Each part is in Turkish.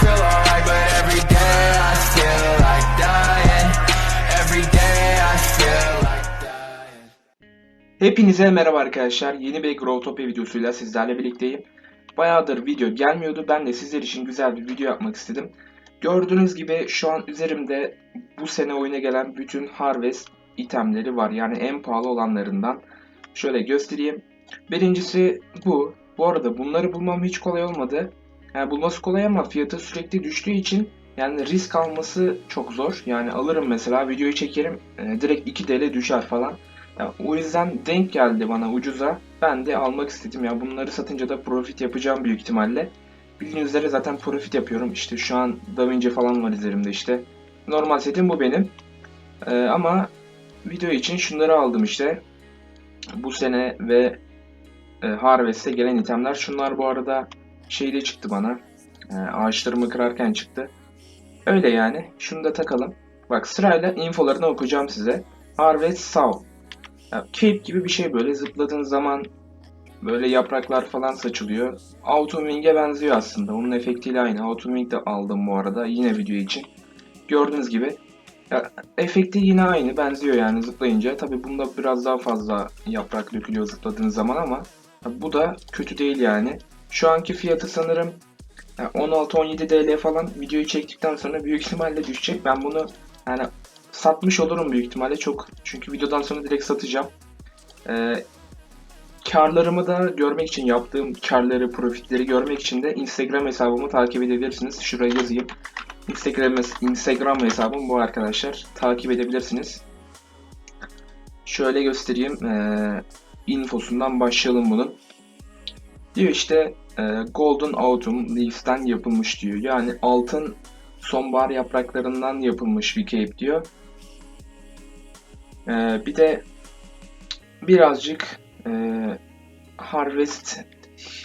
feel alright, but every day I feel like dying. Every day I feel like dying. Hepinize merhaba arkadaşlar. Yeni bir Grow Topya videosuyla sizlerle birlikteyim. Bayağıdır video gelmiyordu. Ben de sizler için güzel bir video yapmak istedim. Gördüğünüz gibi şu an üzerimde bu sene oyuna gelen bütün Harvest itemleri var. Yani en pahalı olanlarından. Şöyle göstereyim. Birincisi bu. Bu arada bunları bulmam hiç kolay olmadı. Yani bulması kolay ama fiyatı sürekli düştüğü için yani risk alması çok zor. Yani alırım mesela videoyu çekerim e, direkt 2 TL düşer falan. Ya, o yüzden denk geldi bana ucuza. Ben de almak istedim. Ya bunları satınca da profit yapacağım büyük ihtimalle. Bildiğiniz üzere zaten profit yapıyorum. İşte şu an DaVinci falan var üzerimde işte. Normal setim bu benim. Ee, ama video için şunları aldım işte. Bu sene ve e, Harvest'e gelen itemler. Şunlar bu arada şeyde çıktı bana. E, ağaçlarımı kırarken çıktı. Öyle yani. Şunu da takalım. Bak sırayla infolarını okuyacağım size. Harvest South. Ya, cape gibi bir şey böyle zıpladığın zaman böyle yapraklar falan saçılıyor. Wing'e benziyor aslında. Onun efektiyle aynı. Wing de aldım bu arada yine video için. Gördüğünüz gibi ya, efekti yine aynı benziyor yani zıplayınca. Tabi bunda biraz daha fazla yaprak dökülüyor zıpladığınız zaman ama ya, bu da kötü değil yani. Şu anki fiyatı sanırım ya, 16-17 TL falan videoyu çektikten sonra büyük ihtimalle düşecek. Ben bunu yani satmış olurum büyük ihtimalle çok çünkü videodan sonra direkt satacağım. Ee, karlarımı da görmek için yaptığım karları, profitleri görmek için de Instagram hesabımı takip edebilirsiniz. Şuraya yazayım. Instagram Instagram hesabım bu arkadaşlar. Takip edebilirsiniz. Şöyle göstereyim. Ee, infosundan başlayalım bunun. Diyor işte e, Golden Autumn Leaves'ten yapılmış diyor. Yani altın sonbahar yapraklarından yapılmış bir cape diyor. Ee, bir de birazcık e, Harvest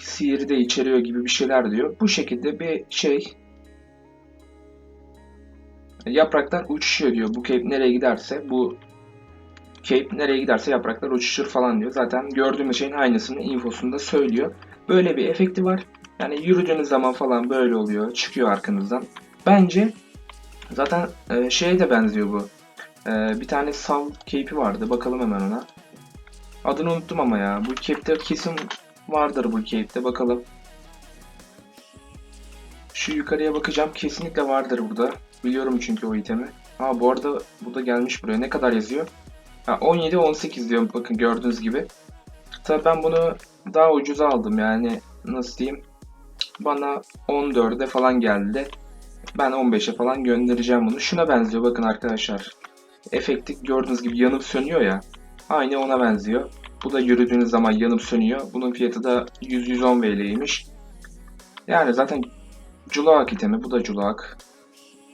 sihiri de içeriyor gibi bir şeyler diyor. Bu şekilde bir şey yapraklar uçuşuyor diyor. Bu cape nereye giderse bu cape nereye giderse yapraklar uçuşur falan diyor. Zaten gördüğümüz şeyin aynısını infosunda söylüyor. Böyle bir efekti var. Yani yürüdüğünüz zaman falan böyle oluyor. Çıkıyor arkanızdan. Bence zaten e, şeye de benziyor bu. E, bir tane Sav cape'i vardı. Bakalım hemen ona. Adını unuttum ama ya. Bu cape'te kesin vardır bu cape'te. Bakalım. Şu yukarıya bakacağım. Kesinlikle vardır burada. Biliyorum çünkü o itemi. Ha bu arada bu da gelmiş buraya. Ne kadar yazıyor? Ha 17 18 diyor. Bakın gördüğünüz gibi. Tabii ben bunu daha ucuza aldım yani. Nasıl diyeyim? Bana 14'e falan geldi. Ben 15'e falan göndereceğim bunu. Şuna benziyor bakın arkadaşlar. Efekti gördüğünüz gibi yanıp sönüyor ya. Aynı ona benziyor. Bu da yürüdüğünüz zaman yanıp sönüyor. Bunun fiyatı da 100-110 VL'ymiş. Yani zaten Culak itemi. Bu da Culak.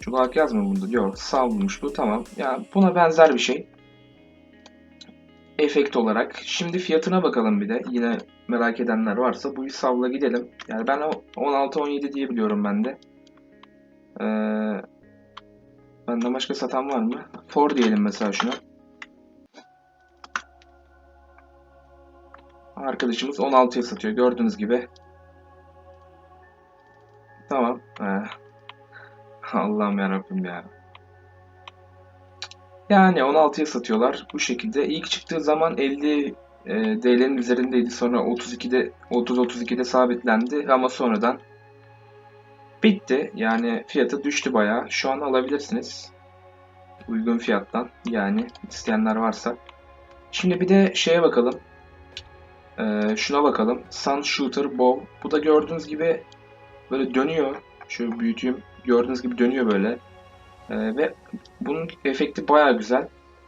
Culak yazmıyor bunda. Yok savulmuş bu. Tamam. Yani buna benzer bir şey. Efekt olarak. Şimdi fiyatına bakalım bir de. Yine merak edenler varsa bu savla gidelim. Yani ben 16-17 diye biliyorum ben de. Ee, benden başka satan var mı? For diyelim mesela şuna. Arkadaşımız 16'ya satıyor gördüğünüz gibi. Tamam. Ee, Allah'ım yarabbim ya. Yani 16'ya satıyorlar bu şekilde. İlk çıktığı zaman 50 e, DL'nin üzerindeydi. Sonra 32'de 30-32'de sabitlendi ama sonradan bitti. Yani fiyatı düştü bayağı. Şu an alabilirsiniz. Uygun fiyattan. Yani isteyenler varsa. Şimdi bir de şeye bakalım. Ee, şuna bakalım. Sun Shooter Bow. Bu da gördüğünüz gibi böyle dönüyor. Şöyle büyüteyim. Gördüğünüz gibi dönüyor böyle. Ee, ve bunun efekti baya güzel.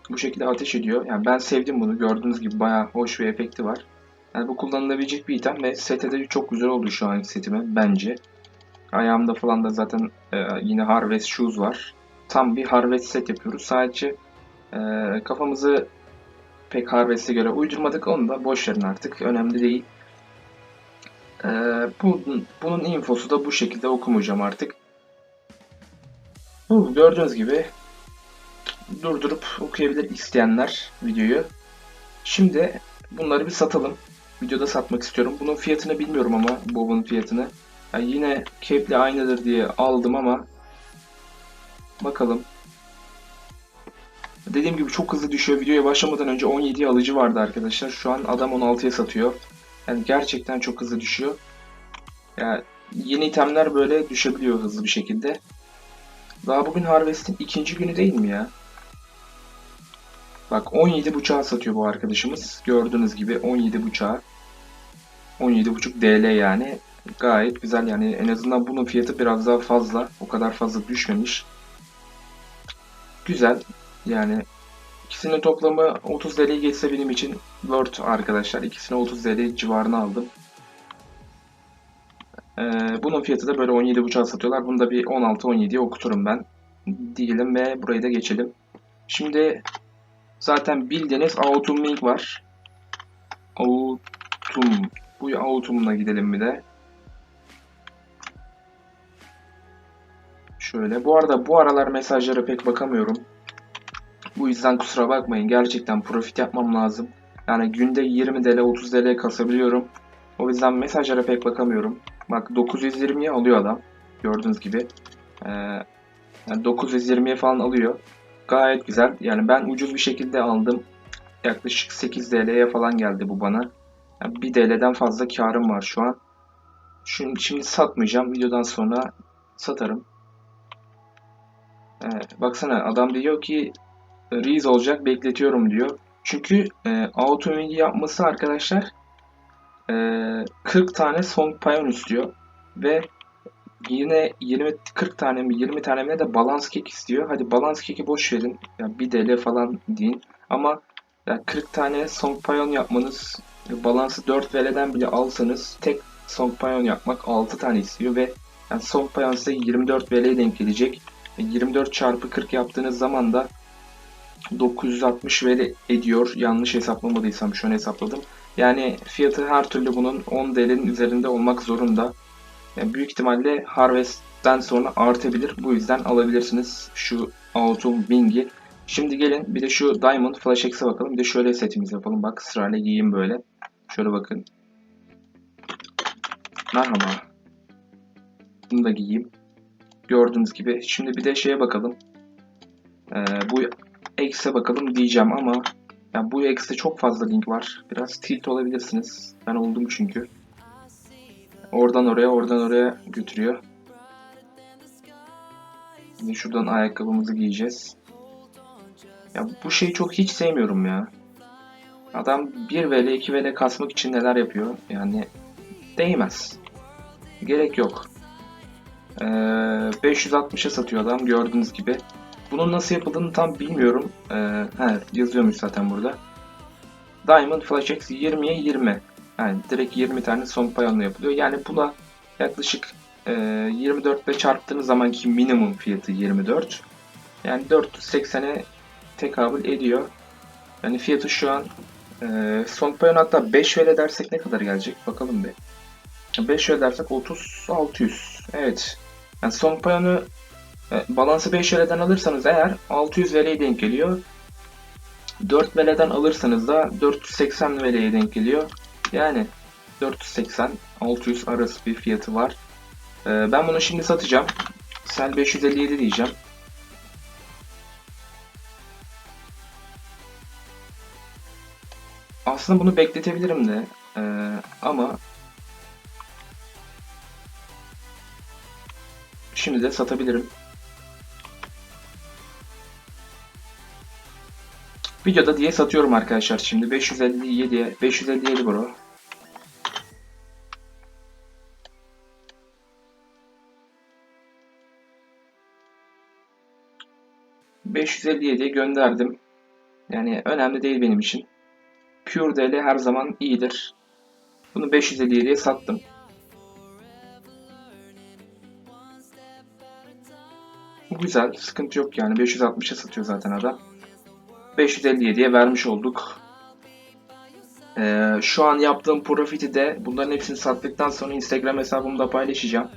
Bu şekilde ateş ediyor. Yani ben sevdim bunu. Gördüğünüz gibi baya hoş bir efekti var. Yani bu kullanılabilecek bir item ve sete de çok güzel oldu şu an setime bence. Ayağımda falan da zaten e, yine Harvest Shoes var. Tam bir Harvest set yapıyoruz. Sadece e, kafamızı pek Harvest'e göre uydurmadık. Onu da boş verin artık. Önemli değil. E, bu, bunun infosu da bu şekilde okumayacağım artık. Bu gördüğünüz gibi durdurup okuyabilir isteyenler videoyu. Şimdi bunları bir satalım. Videoda satmak istiyorum. Bunun fiyatını bilmiyorum ama Bob'un fiyatını. Yani yine Cape'le aynıdır diye aldım ama bakalım. Dediğim gibi çok hızlı düşüyor. Videoya başlamadan önce 17'ye alıcı vardı arkadaşlar. Şu an adam 16'ya satıyor. Yani gerçekten çok hızlı düşüyor. Yani yeni itemler böyle düşebiliyor hızlı bir şekilde. Daha bugün Harvest'in ikinci günü değil mi ya? Bak 17 buçuğa satıyor bu arkadaşımız. Gördüğünüz gibi 17 buçuğa. 17.5 DL yani. Gayet güzel yani en azından bunun fiyatı biraz daha fazla. O kadar fazla düşmemiş. Güzel. Yani ikisinin toplamı 30 TL geçse benim için worth arkadaşlar. İkisine 30 TL civarına aldım. Ee, bunun fiyatı da böyle 17.5'a satıyorlar. Bunu da bir 16-17'ye okuturum ben. Diyelim ve burayı da geçelim. Şimdi zaten bildiğiniz Autumn Wing var. Autumn. Bu Autumn'a gidelim bir de. Şöyle. Bu arada bu aralar mesajlara pek bakamıyorum. Bu yüzden kusura bakmayın. Gerçekten profit yapmam lazım. Yani günde 20 TL 30 TL kasabiliyorum. O yüzden mesajlara pek bakamıyorum. Bak 920'ye alıyor adam. Gördüğünüz gibi. Ee, yani 920'ye falan alıyor. Gayet güzel. Yani ben ucuz bir şekilde aldım. Yaklaşık 8 TL'ye falan geldi bu bana. Yani 1 TL'den fazla karım var şu an. Şimdi, şimdi satmayacağım. Videodan sonra satarım. Evet, baksana adam diyor ki Reese olacak bekletiyorum diyor. Çünkü e, auto yapması arkadaşlar e, 40 tane Song Pion istiyor. Ve yine 20 40 tane mi 20 tane mi de balans kek istiyor. Hadi balans keki boş verin. Yani 1 TL falan deyin. Ama yani 40 tane Song Pion yapmanız balansı 4 VL'den bile alsanız tek Song Pion yapmak 6 tane istiyor ve yani Song Pion size 24 VL'ye denk gelecek. 24 çarpı 40 yaptığınız zaman da 960 VL ediyor. Yanlış hesaplamadıysam şu an hesapladım. Yani fiyatı her türlü bunun 10 TL'nin üzerinde olmak zorunda. Yani büyük ihtimalle Harvest'ten sonra artabilir. Bu yüzden alabilirsiniz şu Autumn Wing'i. Şimdi gelin bir de şu Diamond Flash X'e bakalım. Bir de şöyle setimiz yapalım. Bak sırayla giyeyim böyle. Şöyle bakın. Merhaba. Bunu da giyeyim. Gördüğünüz gibi. Şimdi bir de şeye bakalım. Ee, bu X'e bakalım diyeceğim ama yani bu X'te çok fazla link var. Biraz tilt olabilirsiniz. Ben oldum çünkü. Oradan oraya, oradan oraya götürüyor. Şimdi şuradan ayakkabımızı giyeceğiz. Ya bu şeyi çok hiç sevmiyorum ya. Adam 1 VL 2 VL kasmak için neler yapıyor? Yani değmez. Gerek yok. Ee, 560'a satıyor adam gördüğünüz gibi. Bunun nasıl yapıldığını tam bilmiyorum. Ee, he, yazıyormuş zaten burada. Diamond Flash X 20'ye 20. Yani direkt 20 tane son payonla yapılıyor. Yani buna yaklaşık e, 24 ile çarptığınız zamanki minimum fiyatı 24. Yani 480'e tekabül ediyor. Yani fiyatı şu an e, son payon hatta 5 öyle dersek ne kadar gelecek? Bakalım bir. 5 öyle dersek 30 600. Evet. Yani son payonu balansı 5 VL'den alırsanız eğer 600 VL'ye denk geliyor. 4 VL'den alırsanız da 480 VL'ye denk geliyor. Yani 480 600 arası bir fiyatı var. E, ben bunu şimdi satacağım. Sel 557 diyeceğim. Aslında bunu bekletebilirim de e, ama şimdi de satabilirim. Videoda diye satıyorum arkadaşlar şimdi 557'ye 557 bro. ...557'ye gönderdim. Yani önemli değil benim için. Pure DL her zaman iyidir. Bunu 557'ye sattım. Güzel. Sıkıntı yok yani. 560'a satıyor zaten adam. 557'ye vermiş olduk. Ee, şu an yaptığım profiti de bunların hepsini sattıktan sonra Instagram hesabımda paylaşacağım.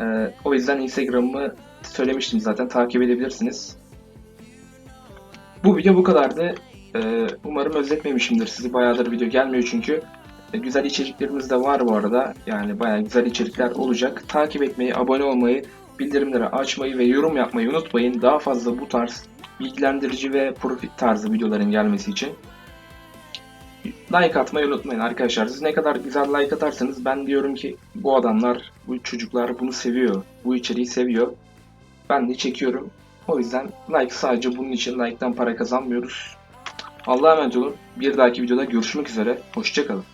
Ee, o yüzden Instagram'ımı söylemiştim zaten. Takip edebilirsiniz. Bu video bu kadardı. Ee, umarım özletmemişimdir sizi. Bayağıdır video gelmiyor çünkü. Ee, güzel içeriklerimiz de var bu arada. Yani bayağı güzel içerikler olacak. Takip etmeyi, abone olmayı bildirimleri açmayı ve yorum yapmayı unutmayın. Daha fazla bu tarz bilgilendirici ve profit tarzı videoların gelmesi için. Like atmayı unutmayın arkadaşlar. Siz ne kadar güzel like atarsanız ben diyorum ki bu adamlar, bu çocuklar bunu seviyor. Bu içeriği seviyor. Ben de çekiyorum. O yüzden like sadece bunun için like'tan para kazanmıyoruz. Allah'a emanet olun. Bir dahaki videoda görüşmek üzere. Hoşçakalın.